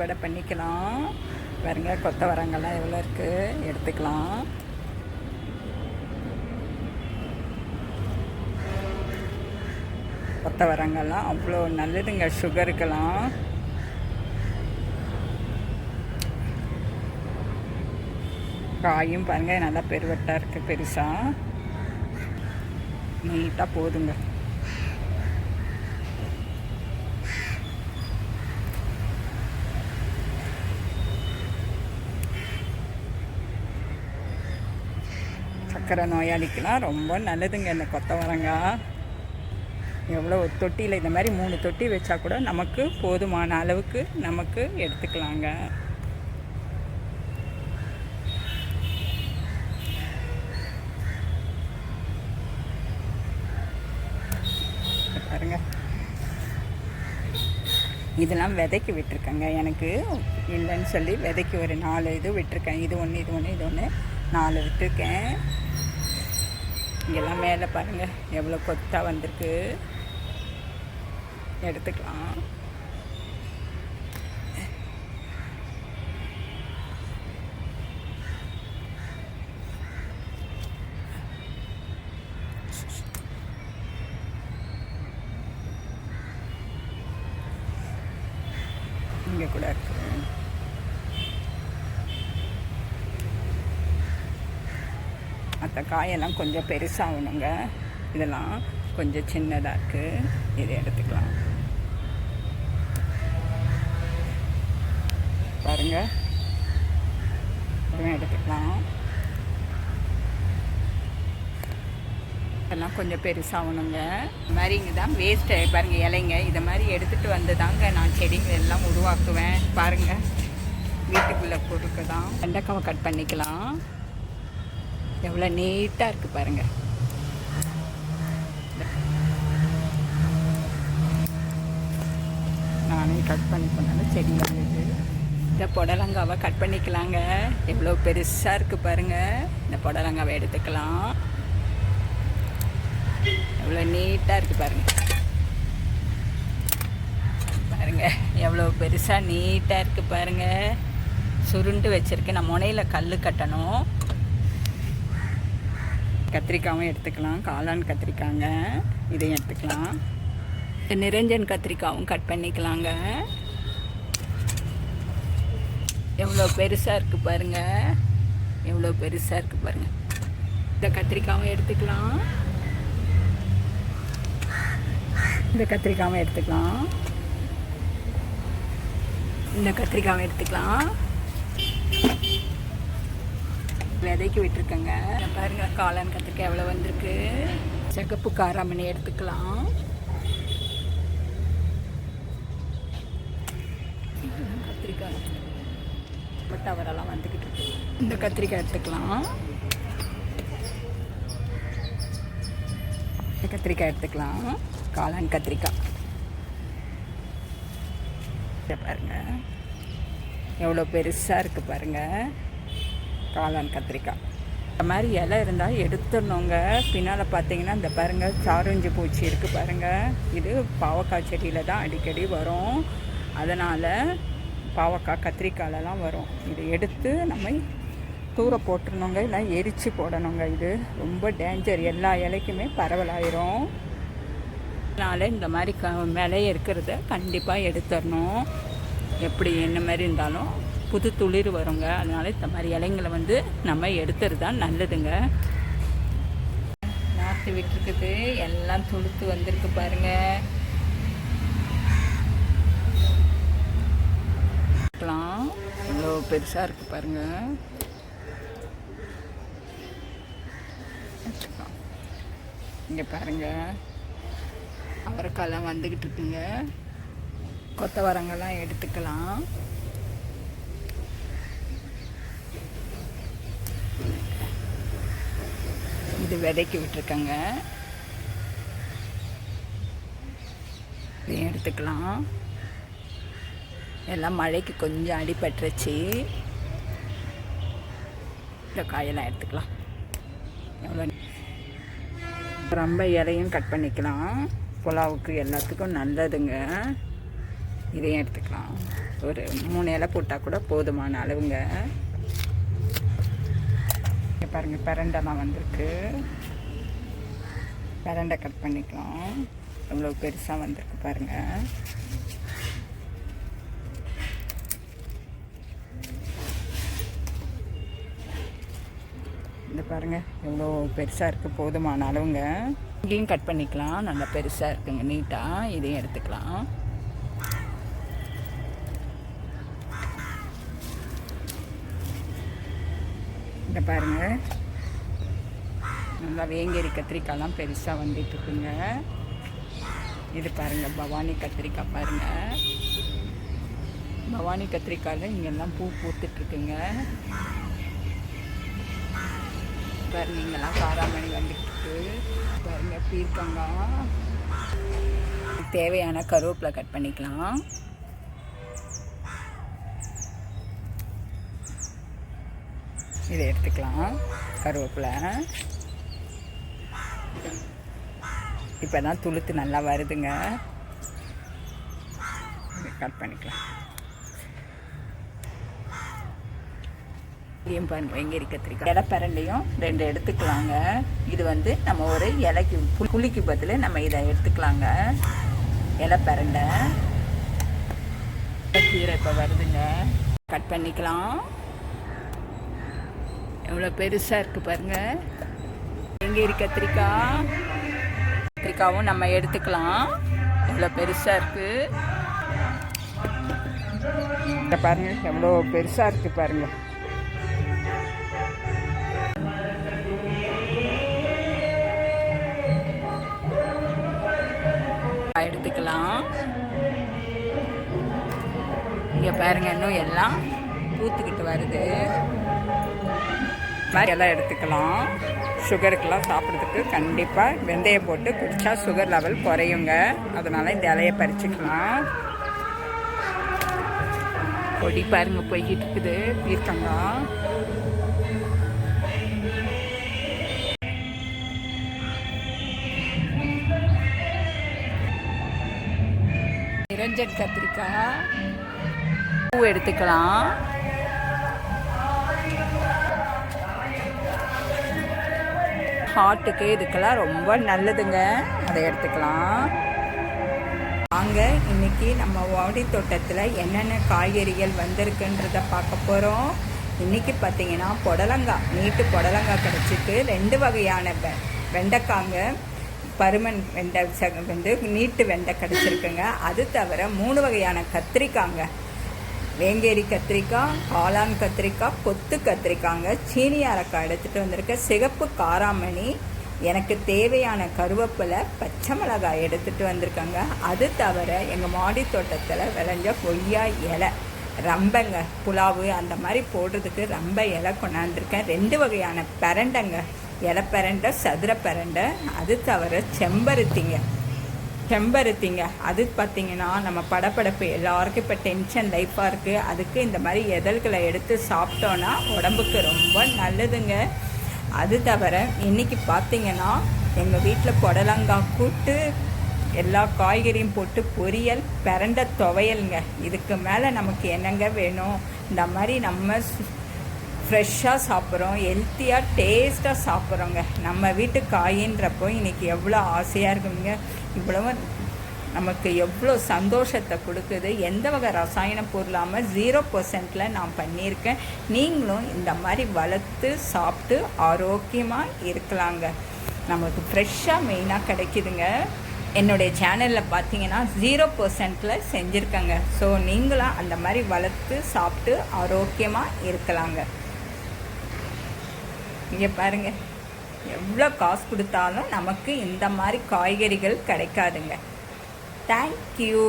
அறுவடை பண்ணிக்கலாம். பாருங்க கொத்தவரங்கெல்லாம் எவ்வளோ இருக்குது எடுத்துக்கலாம். கொத்தவரங்கெல்லாம் அவ்வளோ நல்லதுங்க. சுகருக்கெல்லாம். காயும் பாருங்க நல்லா பெருவட்டாக இருக்குது பெருசாக நீட்டாக போதுங்க. இருக்கிற நோயாளிக்கெலாம் ரொம்ப நல்லதுங்க இந்த கொத்தவரங்காய் எவ்வளோ ஒரு தொட்டியில் இந்த மாதிரி மூணு தொட்டி வச்சா கூட நமக்கு போதுமான அளவுக்கு நமக்கு எடுத்துக்கலாங்க. பாருங்க. இதெல்லாம் விதைக்கு விட்டுருக்கேங்க. எனக்கு இல்லைன்னு சொல்லி விதைக்கு ஒரு நாலு இது விட்டுருக்கேன். இது ஒன்று இது ஒன்று இது ஒன்று நாலு விட்டுருக்கேன். இங்கெல்லாம் மேலே பாருங்கள் எவ்வளோ கொத்தாக வந்திருக்கு. எடுத்துக்கலாம். இங்கே கூட இருக்குது மற்ற காயெல்லாம் கொஞ்சம் பெருசாகணுங்க. இதெல்லாம் கொஞ்சம் சின்னதாக இருக்குது இதை எடுத்துக்கலாம். பாருங்க. எடுத்துக்கலாம். இதெல்லாம் கொஞ்சம் பெருசாகணுங்க. இது மாதிரி இங்கே தான் வேஸ்ட்டு பாருங்கள் இலைங்க. இதை மாதிரி எடுத்துகிட்டு வந்து தாங்க நான் செடிகள் எல்லாம் உருவாக்குவேன். பாருங்கள் வீட்டுக்குள்ளே பொருட்கள் தான். வெண்டைக்காவை கட் பண்ணிக்கலாம். எவ்வளோ நீட்டாக இருக்குது பாருங்கள் நானே கட் பண்ணி பண்ணாலும் செடி வந்தது இந்த புடலங்காவை கட் பண்ணிக்கலாங்க. எவ்வளோ பெருசாக இருக்குது பாருங்கள் இந்த புடலங்காவை எடுத்துக்கலாம். எவ்வளோ நீட்டாக இருக்குது பாருங்கள் பாருங்கள் எவ்வளோ பெருசாக நீட்டாக இருக்குது பாருங்கள் சுருண்டு வச்சுருக்கேன். நான் முனையில் கல் கட்டணும். கத்திரிக்காயும் எடுத்துக்கலாம். காளான் கத்திரிக்காங்க இதையும் எடுத்துக்கலாம். இந்த நிரஞ்சன் கத்திரிக்காவும் கட் பண்ணிக்கலாங்க. எவ்வளோ பெருசாக இருக்குது பாருங்கள் எவ்வளோ பெருசாக இருக்குது பாருங்கள் இந்த கத்திரிக்காவும் எடுத்துக்கலாம். இந்த கத்திரிக்காவும் எடுத்துக்கலாம். இந்த கத்திரிக்காவும் எடுத்துக்கலாம். விதைக்கு விட்டுருக்கேங்க. பாருங்க காளான் கத்திரிக்காய் எவ்வளோ வந்திருக்கு. சிகப்பு காராமணி எடுத்துக்கலாம். கத்திரிக்காய். டவரெல்லாம் வந்துக்கிட்டு இருக்கு. இந்த கத்திரிக்காய் எடுத்துக்கலாம். இந்த கத்திரிக்காய் எடுத்துக்கலாம். காளான் கத்திரிக்காய். பாருங்க. எவ்வளோ பெருசாக இருக்குது பாருங்கள் காளான் கத்திரிக்காய். இந்த மாதிரி இலை இருந்தால் எடுத்துடணுங்க. பின்னால் பார்த்தீங்கன்னா இந்த பாருங்கள் சாரஞ்சு பூச்சி இருக்குது பாருங்கள் இது பாவக்காய் செடியில் தான் அடிக்கடி வரும். அதனால் பாவக்காய் கத்திரிக்காயிலலாம் வரும். இதை எடுத்து நம்ம தூர போட்டுருணுங்க இல்லை எரித்து போடணுங்க. இது ரொம்ப டேஞ்சர் எல்லா இலைக்குமே பரவலாயிரும். அதனால் இந்த மாதிரி க விலைய இருக்கிறத கண்டிப்பாக எடுத்துடணும். எப்படி என்ன மாதிரி இருந்தாலும் புது துளிர் வருங்க. அதனால இந்த மாதிரி இலைங்களை வந்து நம்ம எடுத்துறது தான் நல்லதுங்க. நாற்று விட்டுருக்குது. எல்லாம் துளுத்து வந்திருக்கு பாருங்க. இவ்வளோ பெருசாக இருக்கு பாருங்க. இங்கே இங்க பாருங்க. அவரைக்காய்லாம் வந்துக்கிட்டு இருக்குங்க. கொத்தவரங்கெல்லாம் எடுத்துக்கலாம். இது விதைக்கி விட்டுருக்கங்க. இதையும் எடுத்துக்கலாம். எல்லாம் மழைக்கு கொஞ்சம் அடிபட்டுருச்சு. இந்த காயெல்லாம் எடுத்துக்கலாம். எவ்வளோ ரொம்ப இலையும் கட் பண்ணிக்கலாம். புலாவுக்கு எல்லாத்துக்கும் நல்லதுங்க. இதையும் எடுத்துக்கலாம். ஒரு மூணு இலை போட்டால் கூட போதுமான அளவுங்க. பாருங்கள் பாருங்க வந்திருக்கு. பெரண்டை கட் பண்ணிக்கலாம். எவ்வளோ பெருசாக வந்திருக்கு பாருங்கள் இந்த பாருங்க எவ்வளோ பெருசாக இருக்குது போதுமான அளவுங்க. இங்கேயும் கட் பண்ணிக்கலாம் நல்லா பெருசாக இருக்குங்க நீட்டாக இதையும் எடுத்துக்கலாம். இந்த பாருங்க. நல்லா வேங்கேரி கத்திரிக்காய்லாம் பெருசாக வந்துட்டு இருக்குங்க. இது பாருங்க பவானி கத்திரிக்காய் பாருங்க. பவானி கத்திரிக்காயில் இங்கெல்லாம் பூ பூத்துட்ருக்குங்க பாருங்க இங்கெல்லாம் காராமணி வந்துட்டு இருக்கு. பாருங்க பீர்க்கங்காய் தேவையான கருவேப்பிலை கட் பண்ணிக்கலாம். இதை எடுத்துக்கலாம். கருவேப்பிலை. இப்போ தான் துளுத்து நல்லா வருதுங்க. கட் பண்ணிக்கலாம். இதையும் பாருங்க வெங்கேரி கத்திரிக்காய்? இலை பரண்டையும் ரெண்டு எடுத்துக்கலாங்க. இது வந்து நம்ம ஒரு இலைக்கு புளிக்கு பதில் நம்ம இதை எடுத்துக்கலாங்க. இலை பரண்டை கீரை இப்போ வருதுங்க. கட் பண்ணிக்கலாம். எவ்வளோ பெருசாக இருக்குது பாருங்க. வெங்கேரி கத்திரிக்காய் கத்திரிக்காவும் நம்ம எடுத்துக்கலாம். எவ்வளோ பெருசாக இருக்குது பாருங்கள் எவ்வளோ பெருசாக இருக்குது பாருங்கள் எடுத்துக்கலாம். இங்கே பாருங்க இன்னும் எல்லாம் பூத்துக்கிட்டு வருது. மாதிரி எல்லாம் எடுத்துக்கலாம். சுகருக்கெல்லாம் சாப்பிட்றதுக்கு கண்டிப்பாக வெந்தயம் போட்டு குடித்தா சுகர் லெவல் குறையுங்க. அதனால் இந்த இலையை பறிச்சுக்கலாம். கொடி பாருங்க போய்கிட்டு இருக்குது. பீர்க்கங்காய் நிரஞ்சன் கத்திரிக்காய். பூ எடுத்துக்கலாம். ஹார்ட்டுக்கு இதுக்கெல்லாம் ரொம்ப நல்லதுங்க. அதை எடுத்துக்கலாம். வாங்க இன்னைக்கு நம்ம வாடி தோட்டத்தில் என்னென்ன காய்கறிகள் வந்திருக்குன்றத பார்க்க போகிறோம் இன்னைக்கு பார்த்தீங்கன்னா புடலங்காய் நீட்டு புடலங்காய் கிடச்சிட்டு ரெண்டு வகையான வெ வெண்டைக்காங்க பருமன் வெண்டை ச- வந்து நீட்டு வெண்டை கிடச்சிருக்குங்க. அது தவிர மூணு வகையான கத்திரிக்காங்க. வேங்கேரி கத்திரிக்காய் காளான் கத்திரிக்காய் கொத்து கத்திரிக்காங்க சீனி அரக்காய் எடுத்துகிட்டு வந்திருக்கேன் சிகப்பு காராமணி எனக்கு தேவையான கருவேப்பிலை பச்சை மிளகாய் எடுத்துகிட்டு வந்திருக்காங்க. அது தவிர எங்கள் மாடி தோட்டத்தில் விளைஞ்ச கொய்யா இலை ரம்பங்க புலாவு அந்த மாதிரி போடுறதுக்கு ரொம்ப இலை கொண்டாந்துருக்கேன். ரெண்டு வகையான பிரண்டைங்க இலை பிரண்டை சதுர பரண்டை அது தவிர செம்பருத்திங்க. செம்பருத்திங்க. அது பார்த்தீங்கன்னா நம்ம படப்படப்பு எல்லாருக்கும் இப்போ டென்ஷன் லைஃப்பாக இருக்குது அதுக்கு இந்த மாதிரி எதல்களை எடுத்து சாப்பிட்டோன்னா உடம்புக்கு ரொம்ப நல்லதுங்க. அது தவிர இன்றைக்கி பார்த்தீங்கன்னா எங்கள் வீட்டில் புடலங்காய் கூட்டு எல்லா காய்கறியும் போட்டு பொரியல் பிரண்ட துவையலுங்க. இதுக்கு மேலே நமக்கு என்னங்க வேணும்? இந்த மாதிரி நம்ம ஃப்ரெஷ்ஷாக சாப்பிட்றோம் ஹெல்த்தியாக டேஸ்ட்டாக சாப்பிட்றோங்க. நம்ம வீட்டு காயின்றப்போ இன்றைக்கி எவ்வளோ ஆசையாக இருக்குங்க. இவ்வளவு நமக்கு எவ்வளோ சந்தோஷத்தை கொடுக்குது. எந்த வகை ரசாயன பொருளாமல் ஜீரோ பர்சன்டில் நான் பண்ணியிருக்கேன். நீங்களும் இந்த மாதிரி வளர்த்து சாப்பிட்டு ஆரோக்கியமாக இருக்கலாங்க. நமக்கு ஃப்ரெஷ்ஷாக மெயினாக கிடைக்குதுங்க. என்னுடைய சேனலில் பார்த்தீங்கன்னா ஜீரோ பர்சன்டில் செஞ்சுருக்கேங்க. ஸோ நீங்களும் அந்த மாதிரி வளர்த்து சாப்பிட்டு ஆரோக்கியமாக இருக்கலாங்க. இங்கே பாருங்கள் எவ்வளோ காசு கொடுத்தாலும் நமக்கு இந்த மாதிரி காய்கறிகள் கிடைக்காதுங்க. தேங்க்யூ